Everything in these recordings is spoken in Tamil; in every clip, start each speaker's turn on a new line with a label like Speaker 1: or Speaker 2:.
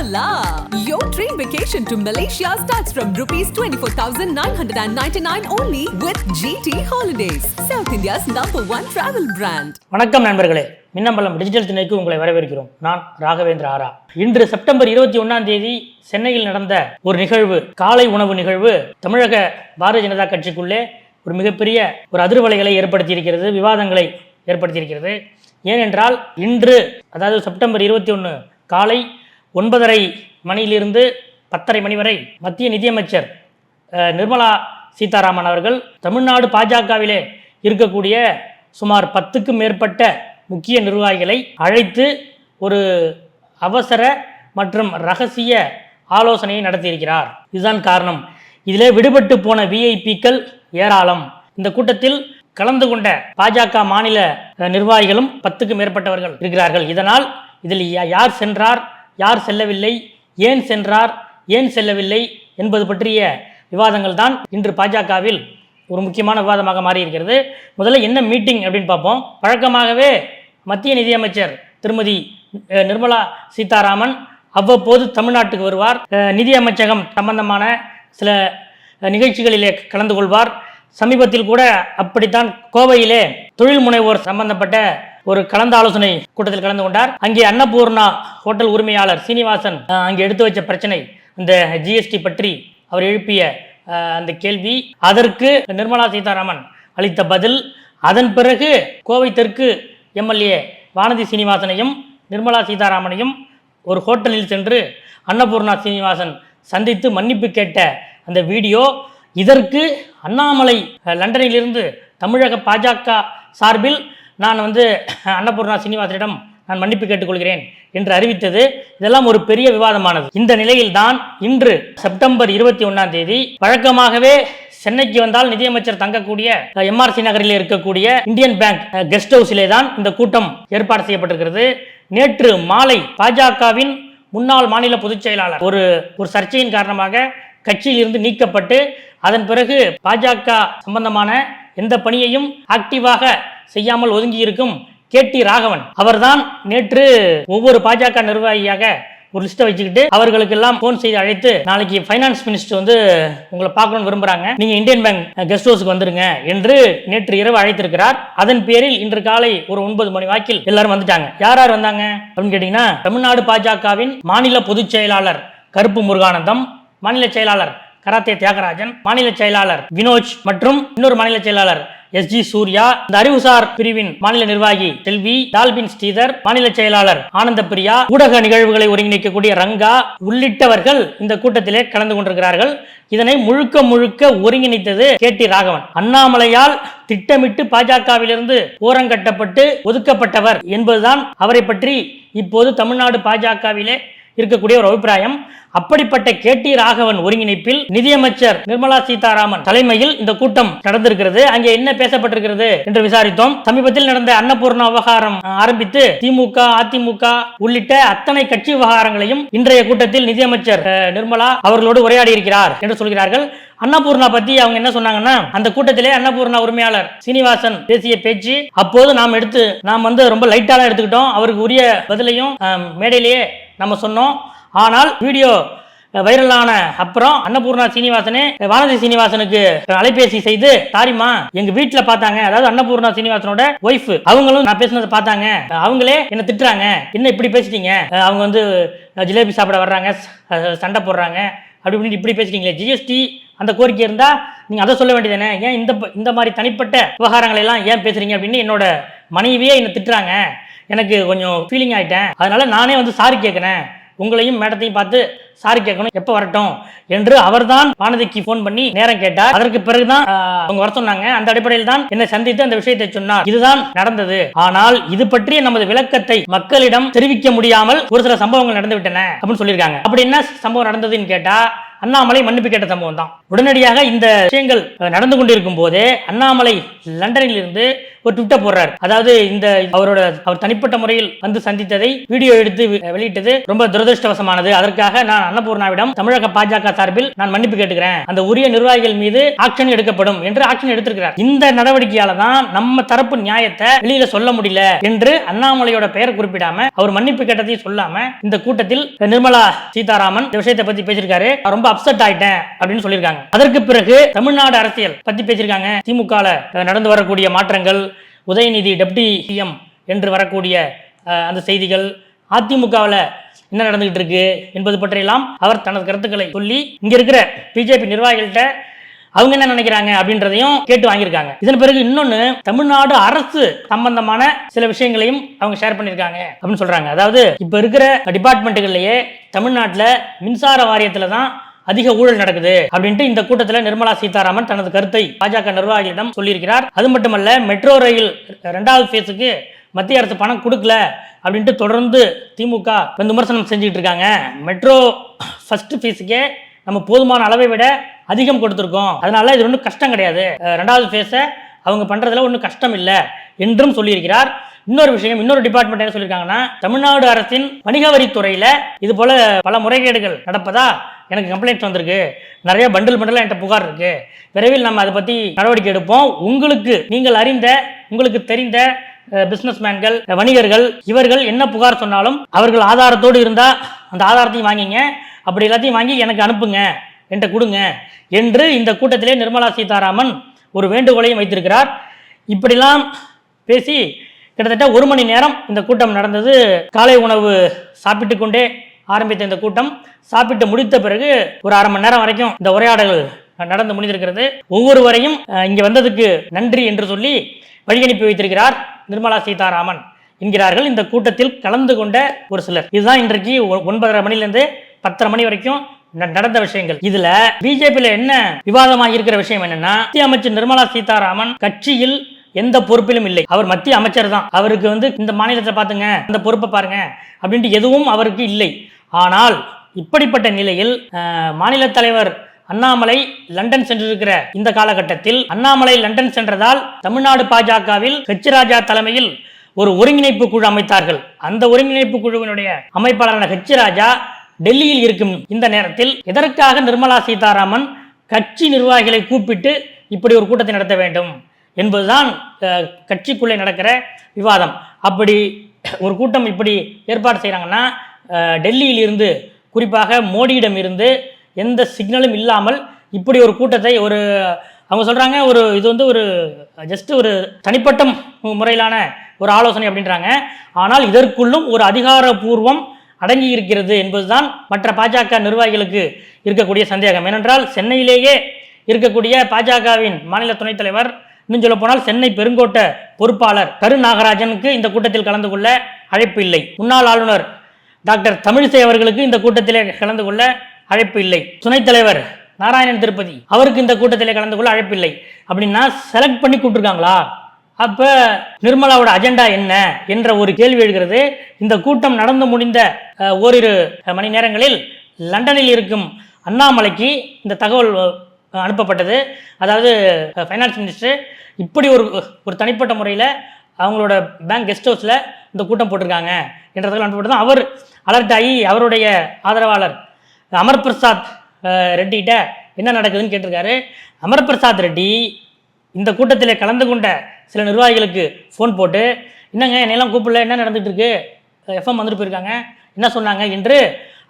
Speaker 1: Hola! Your dream vacation to Malaysia starts from rupees 24,999 only with GT Holidays, South India's number one travel brand.
Speaker 2: வணக்கம் நண்பர்களே மின்னம்பலம் டிஜிட்டல் திணைக்கு உங்களை வரவேற்கிறோம் நான் ராகவேந்திர ஆரா இன்று செப்டம்பர் இருபத்தி ஒன்னாம் தேதி சென்னையில் நடந்த ஒரு நிகழ்வு காலை உணவு நிகழ்வு தமிழக பாரதிய ஜனதா கட்சிக்குள்ளே ஒரு மிகப்பெரிய ஒரு அதிர்வலைகளை ஏற்படுத்தியிருக்கிறது விவாதங்களை ஏற்படுத்தியிருக்கிறது ஏனென்றால் இன்று அதாவது செப்டம்பர் இருபத்தி ஒன்று காலை ஒன்பதரை மணியிலிருந்து பத்தரை மணி வரை மத்திய நிதியமைச்சர் நிர்மலா சீதாராமன் அவர்கள் தமிழ்நாடு பாஜகவிலே இருக்கக்கூடிய சுமார் பத்துக்கும் மேற்பட்ட முக்கிய நிர்வாகிகளை அழைத்து ஒரு அவசர மற்றும் ரகசிய ஆலோசனையை நடத்தியிருக்கிறார். இதுதான் காரணம். இதிலே விடுபட்டு போன விஐபிக்கள் ஏராளம். இந்த கூட்டத்தில் கலந்து கொண்ட பாஜக மாநில நிர்வாகிகளும் பத்துக்கும் மேற்பட்டவர்கள் இருக்கிறார்கள். இதனால் இதில் யா- யார் சென்றார்? யார் செல்லவில்லை ஏன் சென்றார் ஏன் செல்லவில்லை என்பது பற்றிய விவாதங்கள் தான் இன்று பாஜகவில் ஒரு முக்கியமான விவாதமாக மாறியிருக்கிறது. முதல்ல என்ன மீட்டிங் அப்படின்னு பார்ப்போம். வழக்கமாகவே மத்திய நிதியமைச்சர் திருமதி நிர்மலா சீதாராமன் அவ்வப்போது தமிழ்நாட்டுக்கு வருவார். நிதி அமைச்சகம் சம்பந்தமான சில நிகழ்ச்சிகளிலே கலந்து கொள்வார். சமீபத்தில் கூட அப்படித்தான் கோவையிலே தொழில் முனைவோர் சம்பந்தப்பட்ட ஒரு கலந்து ஆலோசனை கூட்டத்தில் கலந்து கொண்டார். அங்கே அன்னபூர்ணா ஹோட்டல் உரிமையாளர் சீனிவாசன் அங்கே எடுத்து வச்ச பிரச்சனை இந்த ஜிஎஸ்டி பற்றி அவர் எழுப்பிய அந்த கேள்வி. அதற்கு நிர்மலா சீதாராமன் அளித்த பதில் அதன் பிறகு கோவை தெற்கு எம்எல்ஏ வானதி சீனிவாசனையும் நிர்மலா சீதாராமனையும் ஒரு ஹோட்டலில் சென்று அன்னபூர்ணா சீனிவாசன் சந்தித்து மன்னிப்பு கேட்ட அந்த வீடியோ இதற்கு அண்ணாமலை லண்டனிலிருந்து தமிழக பாஜக சார்பில் நான் வந்து அன்னபூர்ணா சீனிவாசனிடம் நான் மன்னிப்பு கேட்டுக்கொள்கிறேன் என்று அறிவித்தது. இதெல்லாம் ஒரு பெரிய விவாதமானது. இந்த நிலையில்தான் இன்று செப்டம்பர் இருபத்தி ஒன்றாம் தேதி வழக்கமாகவே சென்னைக்கு வந்தால் நிதியமைச்சர் தங்கக்கூடிய எம்ஆர்சி நகரில் இருக்கக்கூடிய இந்தியன் பேங்க் கெஸ்ட் ஹவுஸிலே தான் இந்த கூட்டம் ஏற்பாடு செய்யப்பட்டிருக்கிறது. நேற்று மாலை பாஜகவின் முன்னாள் மாநில பொதுச் செயலாளர் ஒரு ஒரு சர்ச்சையின் காரணமாக கட்சியில் இருந்து நீக்கப்பட்டு அதன் பிறகு பாஜக சம்பந்தமான எந்த பணியையும் ஆக்டிவாக செய்யாமல் ஒதுங்கி இருக்கும் கே டி ராகவன். அவர்தான் நேற்று ஒவ்வொரு பாஜக நிர்வாகியாக ஒரு லிஸ்ட்டை வச்சுக்கிட்டு அவர்களுக்கெல்லாம் ஃபோன் செய்து அழைத்து நாளைக்கு ஃபைனான்ஸ் மினிஸ்டர் வந்து உங்களை பார்க்கணும்னு விரும்புறாங்க. நீங்க இந்தியன் பேங்க் கெஸ்ட் ஹவுஸ்க்கு வந்துருங்க என்று நேற்று இரவு அழைத்திருக்கிறார். அதன் பேரில் இன்று காலை ஒரு ஒன்பது மணி வாக்கில் எல்லாரும் வந்துட்டாங்க. யார் யார் வந்தாங்க? அப்படின்னு கேட்டீங்கன்னா தமிழ்நாடு பாஜகவின் மாநில பொதுச் செயலாளர் கருப்பு முருகானந்தம் மாநில செயலாளர் கராத்தே தியாகராஜன் மாநில செயலாளர் வினோஜ் மற்றும் இன்னொரு மாநில செயலாளர் எஸ் ஜி சூர்யா இந்த அறிவுசார் பிரிவின் மாநில நிர்வாகி செல்வி டால்பின் ஸ்ரீதர் மாநில செயலாளர் ஆனந்த பிரியா ஊடக நிகழ்வுகளை ஒருங்கிணைக்கக்கூடிய ரங்கா உள்ளிட்டவர்கள் இந்த கூட்டத்திலே கலந்து கொண்டிருக்கிறார்கள். இதனை முழுக்க முழுக்க ஒருங்கிணைத்தது கே டி ராகவன். அண்ணாமலையால் திட்டமிட்டு பாஜகவிலிருந்து ஓரங்கட்டப்பட்டு ஒதுக்கப்பட்டவர் என்பதுதான் அவரை பற்றி இப்போது தமிழ்நாடு பாஜகவிலே இருக்கக்கூடிய ஒரு அபிப்பிராயம். அப்படிப்பட்ட கே டி ராகவன் ஒருங்கிணைப்பில் நிதியமைச்சர் நிர்மலா சீதாராமன் தலைமையில் இந்த கூட்டம் நடந்திருக்கிறது. அங்கே என்ன பேசப்பட்டிருக்கிறது என்று விசாரித்தோம். சமீபத்தில் நடந்த அன்னபூர்ணா விவகாரம் ஆரம்பித்து திமுக அதிமுக உள்ளிட்ட அத்தனை கட்சி விவகாரங்களையும் இன்றைய கூட்டத்தில் நிதியமைச்சர் அஹ், நிர்மலா அவர்களோடு உரையாடி இருக்கிறார் என்று சொல்கிறார்கள். அன்னபூர்ணா பத்தி அவங்க என்ன சொன்னாங்கன்னா அந்த கூட்டத்திலே அன்னபூர்ணா உரிமையாளர் சீனிவாசன் பேசிய பேச்சு அப்போது நாம் எடுத்து நாம் வந்து ரொம்ப லைட்டாலாம் எடுத்துக்கிட்டோம். அவருக்கு உரிய பதிலையும் மேடையிலேயே நம்ம சொன்னோம். ஆனால் வீடியோ வைரலான அப்புறம் அன்னபூர்ணா சீனிவாசனே வானதி சீனிவாசனுக்கு அலைபேசி செய்து சாரிம்மா எங்க வீட்டுல பார்த்தாங்க. அதாவது அன்னபூர்ணா சீனிவாசனோட ஒய்ஃப் அவங்களும் நான் பேசினதை பார்த்தாங்க. அவங்களே என்ன திட்டுறாங்க. என்ன இப்படி பேசிட்டீங்க? அவங்க வந்து ஜிலேபி சாப்பிட வர்றாங்க. சண்டை போடுறாங்க. அப்படி இப்படின்னு இப்படி பேசிட்டீங்களே. ஜிஎஸ்டி அந்த கோரிக்கை இருந்தா நீங்க அதை சொல்ல வேண்டியதானே ஏன் இந்த இந்த மாதிரி தனிப்பட்ட விவகாரங்களை எல்லாம் ஏன் பேசுறீங்க அப்படின்னு என்னோட மனைவியே என்ன திட்டுறாங்க. எனக்கு கொஞ்சம் ஃபீலிங் ஆயிட்டேன். அதனால நானே வந்து சாரி கேட்கிறேன் உங்களையும் மேடத்தையும் பார்த்து சாரி கேட்கணும். எப்போ வரட்டும்? என்று அவர்தான் வானதிக்கு ஃபோன் பண்ணி நேரம் கேட்டார். அதற்கு பிறகுதான் அவங்க வர சொன்னாங்க. அந்த அடிப்படையில் தான் என்னை சந்தித்து அந்த விஷயத்தை சொன்னார். இதுதான் நடந்தது. ஆனால் இது பற்றிய நமது விளக்கத்தை மக்களிடம் தெரிவிக்க முடியாமல் ஒரு சில சம்பவங்கள் நடந்து விட்டன அப்படின்னு சொல்லியிருக்காங்க. அப்படி என்ன சம்பவம் நடந்ததுன்னு கேட்டா அண்ணாமலை மன்னிப்பு கேட்ட சம்பவம் தான் உடனடியாக இந்த விஷயங்கள் நடந்து கொண்டிருக்கும் போதே அண்ணாமலை லண்டனில் இருந்து ஒரு ட்விட்டர் போடுறார். அதாவது இந்த அவரோட அவர் தனிப்பட்ட முறையில் வந்து சந்தித்ததை வீடியோ எடுத்து வெளியிட்டது ரொம்ப துரதிருஷ்டவசமானது. அதற்காக நான் அன்னபூர்ணாவிடம் தமிழக பாஜக சார்பில் நான் மன்னிப்பு கேட்டுக்கிறேன். அந்த உரிய நிர்வாகிகள் மீது ஆக்ஷன் எடுக்கப்படும் என்று ஆக்ஷன் எடுத்திருக்கிறார். இந்த நடவடிக்கையால தான் நம்ம தரப்பு நியாயத்தை வெளியில சொல்ல முடியல என்று அண்ணாமலையோட பெயர் குறிப்பிடாம அவர் மன்னிப்பு கேட்டதையும் சொல்லாம இந்த கூட்டத்தில் நிர்மலா சீதாராமன் இந்த விஷயத்தை பத்தி பேசியிருக்காரு. ரொம்ப அப்செட் ஆயிட்டேன் அப்படின்னு சொல்லியிருக்காங்க. அதற்கு பிறகு தமிழ்நாடு அரசியல் பத்தி பேசியிருக்காங்க. திமுக நடந்து வரக்கூடிய மாற்றங்கள் உதயநிதி டெப்டி சிஎம் என்று வரக்கூடிய அந்த செய்திகள் அதிமுகவில் என்ன நடந்துகிட்டு இருக்கு என்பது பற்றியெல்லாம் அவர் தனது கருத்துக்களை சொல்லி இங்க இருக்கிற பிஜேபி நிர்வாகிகள்கிட்ட அவங்க என்ன நினைக்கிறாங்க அப்படின்றதையும் கேட்டு வாங்கியிருக்காங்க. இதன் பிறகு இன்னொன்னு தமிழ்நாடு அரசு சம்பந்தமான சில விஷயங்களையும் அவங்க ஷேர் பண்ணியிருக்காங்க அப்படின்னு சொல்றாங்க. அதாவது இப்ப இருக்கிற டிபார்ட்மெண்ட்டுகள்லயே தமிழ்நாட்டுல மின்சார வாரியத்துல தான் அதிக ஊழல் நடக்குது அப்படின்ட்டு இந்த கூட்டத்தில் நிர்மலா சீதாராமன் தனது கருத்தை பாஜக நிர்வாகிகளிடம் சொல்லியிருக்கிறார். அது மட்டுமல்ல மெட்ரோ ரயில் ரெண்டாவது ஃபேஸுக்கு மத்திய அரசு பணம் கொடுக்கல அப்படின்ட்டு தொடர்ந்து திமுக விமர்சனம் செஞ்சுட்டு இருக்காங்க. மெட்ரோ ஃபர்ஸ்ட் ஃபேஸுக்கே நம்ம போதுமான அளவை விட அதிகம் கொடுத்துருக்கோம். அதனால இது ஒன்றும் கஷ்டம் கிடையாது. ரெண்டாவது ஃபேஸை அவங்க பண்ணுறதுல ஒன்றும் கஷ்டம் இல்லை என்றும் சொல்லியிருக்கிறார். இன்னொரு விஷயம் இன்னொரு டிபார்ட்மெண்ட் என்ன சொல்லியிருக்காங்கன்னா தமிழ்நாடு அரசின் வணிக வரித்துறையில் இது போல பல முறைகேடுகள் நடப்பதா எனக்கு கம்ப்ளைண்ட் வந்திருக்கு. நிறைய பண்டில் பண்டலாக என்கிட்ட புகார் இருக்கு. விரைவில் நம்ம அதை பற்றி நடவடிக்கை எடுப்போம். உங்களுக்கு நீங்கள் அறிந்த உங்களுக்கு தெரிந்த பிஸ்னஸ்மேன்கள் வணிகர்கள் இவர்கள் என்ன புகார் சொன்னாலும் அவர்கள் ஆதாரத்தோடு இருந்தால் அந்த ஆதாரத்தையும் வாங்கிங்க. அப்படி எல்லாத்தையும் வாங்கி எனக்கு அனுப்புங்க. என்கிட்ட கொடுங்க என்று இந்த கூட்டத்திலே நிர்மலா சீதாராமன் ஒரு வேண்டுகோளையும் வைத்திருக்கிறார். இப்படிலாம் பேசி கிட்டத்தட்ட ஒரு மணி நேரம் இந்த கூட்டம் நடந்தது. காலை உணவு சாப்பிட்டு கொண்டே ஆரம்பித்த இந்த கூட்டம் சாப்பிட்டு முடித்த பிறகு ஒரு அரை மணி நேரம் வரைக்கும் இந்த உரையாடல் நடந்து முடிந்திருக்கிறது. ஒவ்வொருவரையும் இங்கே வந்ததுக்கு நன்றி என்று சொல்லி வழி அனுப்பி வைத்திருக்கிறார் நிர்மலா சீதாராமன் என்கிறார்கள். இந்த கூட்டத்தில் கலந்து கொண்ட ஒரு சிலர். இதுதான் இன்றைக்கு ஒ- ஒன்பதரை மணிலேருந்து பத்தரை மணி வரைக்கும் நடந்த விஷயங்கள். இதுல பிஜேபியில என்ன விவாதமாக இருக்கிற விஷயம் என்னன்னா மத்திய அமைச்சர் நிர்மலா சீதாராமன் கட்சியில் எந்த பொறுப்பிலும் இல்லை. அவர் மத்திய அமைச்சர் தான் அவருக்கு வந்து இந்த மாநிலத்தை பாத்துங்க இந்த பொறுப்பை பாருங்க அப்படின்ட்டு எதுவும் அவருக்கு இல்லை. ஆனால் இப்படிப்பட்ட நிலையில் மாநில தலைவர் அண்ணாமலை லண்டன் சென்றிருக்கிற இந்த காலகட்டத்தில் அண்ணாமலை லண்டன் சென்றதால் தமிழ்நாடு பாஜகவில் ஹெச் ராஜா தலைமையில் ஒரு ஒருங்கிணைப்பு குழு அமைத்தார்கள். அந்த ஒருங்கிணைப்பு குழுவினுடைய அமைப்பாளரான ஹெச் ராஜா டெல்லியில் இருக்கும் இந்த நேரத்தில் எதற்காக நிர்மலா சீதாராமன் கட்சி நிர்வாகிகளை கூப்பிட்டு இப்படி ஒரு கூட்டத்தை நடத்த வேண்டும்? என்பதுதான் கட்சிக்குள்ளே நடக்கிற விவாதம். அப்படி ஒரு கூட்டம் இப்படி ஏற்பாடு செய்கிறாங்கன்னா டெல்லியில் இருந்து குறிப்பாக மோடியிடம் இருந்து எந்த சிக்னலும் இல்லாமல் இப்படி ஒரு கூட்டத்தை ஒரு அவங்க சொல்கிறாங்க ஒரு இது வந்து ஒரு ஜஸ்ட் ஒரு தனிப்பட்ட முறையிலான ஒரு ஆலோசனை அப்படின்றாங்க. ஆனால் இதற்குள்ளும் ஒரு அதிகாரபூர்வம் அடங்கி இருக்கிறது என்பதுதான் மற்ற பாஜக நிர்வாகிகளுக்கு இருக்கக்கூடிய சந்தேகம். ஏனென்றால் சென்னையிலேயே இருக்கக்கூடிய பாஜகவின் மாநில துணைத் தலைவர் இன்னும் சொல்ல போனால் சென்னை பெருங்கோட்டை பொறுப்பாளர் கரு நாகராஜனுக்கு இந்த கூட்டத்தில் கலந்து கொள்ள அழைப்பு இல்லை. முன்னாள் ஆளுநர் டாக்டர் தமிழிசை அவர்களுக்கு இந்த கூட்டத்திலே கலந்து கொள்ள அழைப்பு இல்லை. துணைத் தலைவர் நாராயணன் திருப்பதி அவருக்கு இந்த கூட்டத்திலே கலந்து கொள்ள அழைப்பு இல்லை. அப்படின்னா செலக்ட் பண்ணி கூப்பிட்டுருக்காங்களா? அப்போ நிர்மலாவோட அஜெண்டா என்ன என்ற ஒரு கேள்வி எழுகிறது. இந்த கூட்டம் நடந்து முடிந்த ஓரிரு மணி நேரங்களில் லண்டனில் இருக்கும் அண்ணாமலைக்கு இந்த தகவல் அனுப்பப்பட்டது. அதாவது ஃபைனான்ஸ் மினிஸ்டர் இப்படி ஒரு ஒரு தனிப்பட்ட முறையில் அவங்களோட பேங்க் கெஸ்ட் ஹவுஸில் இந்த கூட்டம் போட்டிருக்காங்க என்ற தகவல் அனுப்பப்பட்டது. அவர் அலர்ட் ஆகி அவருடைய ஆதரவாளர் அமர் பிரசாத் ரெட்டிகிட்ட என்ன நடக்குதுன்னு கேட்டிருக்காரு. அமர் பிரசாத் ரெட்டி இந்த கூட்டத்தில் கலந்து கொண்ட சில நிர்வாகிகளுக்கு ஃபோன் போட்டு என்னங்க என்னையெல்லாம் கூப்பிடல? என்ன நடந்துகிட்டு இருக்கு? எஃப்எம் வந்துட்டு போயிருக்காங்க. என்ன சொன்னாங்க? என்று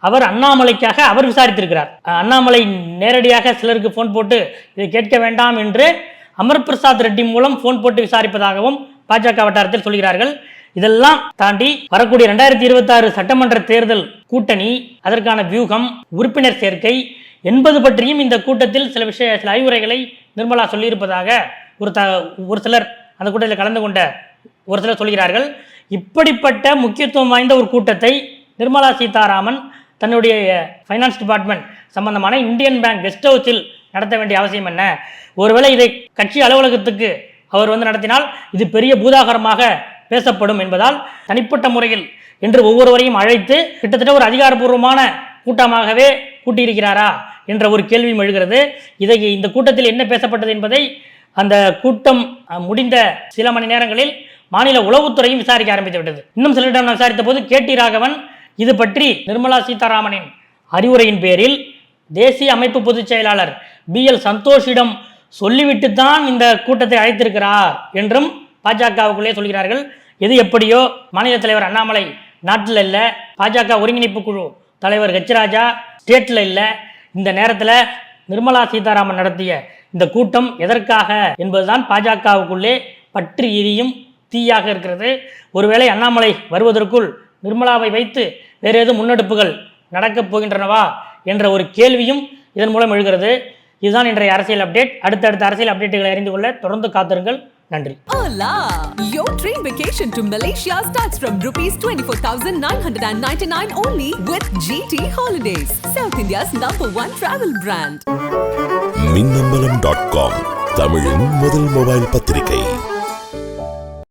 Speaker 2: அவர் அண்ணாமலைக்காக அவர் விசாரித்திருக்கிறார். அண்ணாமலை நேரடியாக சிலருக்கு ஃபோன் போட்டு இதை கேட்க வேண்டாம் என்று அமர் பிரசாத் ரெட்டி மூலம் ஃபோன் போட்டு விசாரிப்பதாகவும் பாஜக வட்டாரத்தில் சொல்கிறார்கள். இதெல்லாம் தாண்டி வரக்கூடிய ரெண்டாயிரத்தி இருபத்தாறு சட்டமன்ற தேர்தல் கூட்டணி அதற்கான வியூகம் உறுப்பினர் சேர்க்கை என்பது பற்றியும் இந்த கூட்டத்தில் சில விஷய சில அறிவுரைகளை நிர்மலா சொல்லியிருப்பதாக ஒரு த ஒரு சிலர் அந்த கூட்டத்தில் கலந்து கொண்ட ஒரு சிலர் சொல்கிறார்கள். இப்படிப்பட்ட முக்கியத்துவம் வாய்ந்த ஒரு கூட்டத்தை நிர்மலா சீதாராமன் தன்னுடைய ஃபைனான்ஸ் டிபார்ட்மெண்ட் சம்பந்தமான இந்தியன் பேங்க் கெஸ்ட் ஹவுஸில் நடத்த வேண்டிய அவசியம் என்ன? ஒருவேளை இதை கட்சி அலுவலகத்துக்கு அவர் வந்து நடத்தினால் இது பெரிய பூதாகரமாக பேசப்படும் என்பதால் தனிப்பட்ட முறையில் என்று ஒவ்வொருவரையும் அழைத்து கிட்டத்தட்ட ஒரு அதிகாரப்பூர்வமான கூட்டமாகவே கூட்டியிருக்கிறாரா என்ற ஒரு கேள்வியும் எழுகிறது. இதை இந்த கூட்டத்தில் என்ன பேசப்பட்டது என்பதை அந்த கூட்டம் முடிந்த சில மணி நேரங்களில் மாநில உளவுத்துறையும் விசாரிக்க ஆரம்பித்து விட்டது இன்னும் சிலரிடம் நான் விசாரித்த போது கே டி ராகவன் இது பற்றி நிர்மலா சீதாராமனின் அறிவுரையின் பேரில் தேசிய அமைப்பு பொதுச் செயலாளர் பி எல் சந்தோஷிடம் சொல்லிவிட்டு தான் இந்த கூட்டத்தை அழைத்திருக்கிறார் என்றும் பாஜகவுக்குள்ளே சொல்கிறார்கள். எது எப்படியோ மாநில தலைவர் அண்ணாமலை நாட்டில் இல்லை பாஜக ஒருங்கிணைப்பு குழு தலைவர் ஹெச்ராஜா ஸ்டேட்டில் இல்லை. இந்த நேரத்தில் நிர்மலா சீதாராமன் நடத்திய இந்த கூட்டம் எதற்காக என்பதுதான் பாஜகவுக்குள்ளே பற்றி எரியும் தீயாக இருக்கிறது. ஒருவேளை அண்ணாமலை வருவதற்குள் நிர்மலாவை வைத்து வேறு ஏதும் முன்னெடுப்புகள் நடக்கப் போகின்றனவா என்ற ஒரு கேள்வியும் இதன் மூலம் எழுகிறது. இதுதான் இன்றைய அரசியல் அப்டேட். அடுத்தடுத்த அரசியல் அப்டேட்டுகளை அறிந்து கொள்ள தொடர்ந்து காத்திருங்கள். நன்றி.
Speaker 1: Hola! Your train vacation to Malaysia starts from rupees 24,999 only with GT Holidays, South India's number one travel brand.
Speaker 3: Minnambalam dot com தமிழின் முதல் மொபைல் பத்திரிகை.